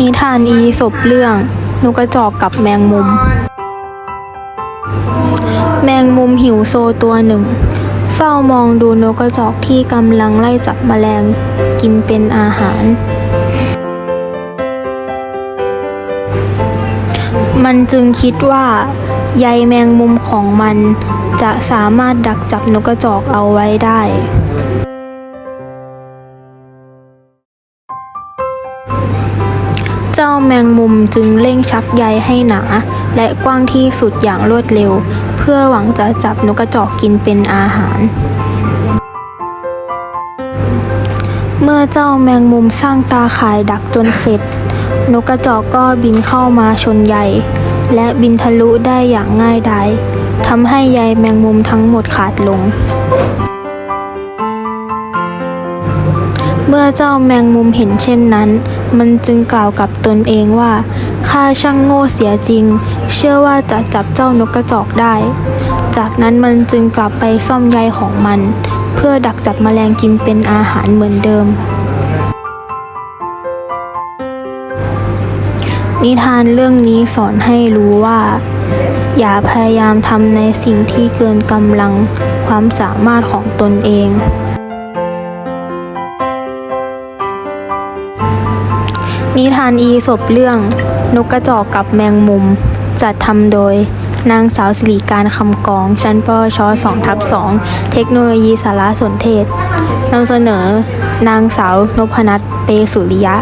นิทานอีสบเรื่องนกกระจอกกับแมงมุม แมงมุมหิวโซตัวหนึ่ง เฝ้ามองดูนกกระจอกที่กำลังไล่จับแมลงกินเป็นอาหาร มันจึงคิดว่าใยแมงมุมของมันจะสามารถดักจับนกกระจอกเอาไว้ได้ เจ้าแมงมุมจึงเร่งชักใยให้หนา และกว้างที่สุดอย่างรวดเร็ว เพื่อหวังจะจับนกกระจอกกินเป็นอาหาร เมื่อเจ้าแมงมุมสร้างตาข่ายดักจนเสร็จ นกกระจอกก็บินเข้ามาชนใยและบินทะลุได้อย่างง่ายดายทำให้ใยแมงมุมทั้งหมดขาดลง มื่อเจ้าแมงมุมเห็นเช่นนั้น มันจึงกล่าวกับตนเองว่าข้าช่างโง่เสียจริง เชื่อว่าจะจับเจ้านกกระจอกได้ จากนั้นมันจึงกลับไปซ่อมใยของมัน เพื่อดักจับแมลงกินเป็นอาหารเหมือนเดิม นิทานเรื่องนี้สอนให้รู้ว่า อย่าพยายามทำในสิ่งที่เกินกำลังความสามารถของตนเอง นิทานอีศบเรื่อง นกกระจอกกับแมงมุม จัดทำโดย นางสาวสิริการคำกอง ชั้นปวช2ทับ2เทคโนโลยีสารสนเทศนำเสนอ นางสาวนพนัทเปสุริยะ